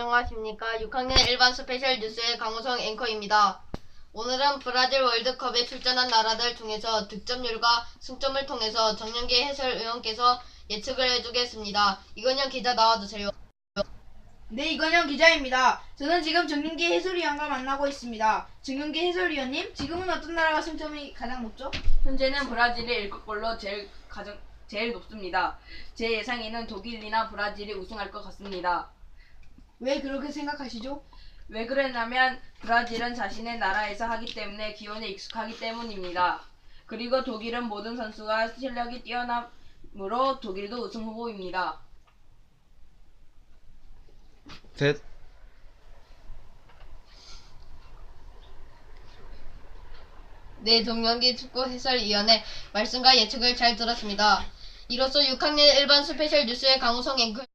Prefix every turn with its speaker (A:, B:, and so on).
A: 안녕하십니까. 6학년 일반 스페셜 뉴스의 강호성 앵커입니다. 오늘은 브라질 월드컵에 출전한 나라들 중에서 득점률과 승점을 통해서 정연기 해설위원께서 예측을 해주겠습니다. 이건영 기자 나와주세요.
B: 네, 이건영 기자입니다. 저는 지금 정윤기 해설위원과 만나고 있습니다. 정윤기 해설위원님, 지금은 어떤 나라가 승점이 가장 높죠?
C: 현재는 브라질이 7골로 제일 가장 제일 높습니다. 제 예상에는 독일이나 브라질이 우승할 것 같습니다.
B: 왜 그렇게 생각하시죠?
C: 왜 그랬냐면 브라질은 자신의 나라에서 하기 때문에 기온에 익숙하기 때문입니다. 그리고 독일은 모든 선수가 실력이 뛰어남으로 독일도 우승 후보입니다.
D: 셋.
A: 네, 정연기 축구 해설위원의 말씀과 예측을 잘 들었습니다. 이로써 6학년 일반 스페셜 뉴스의 강호성 앵커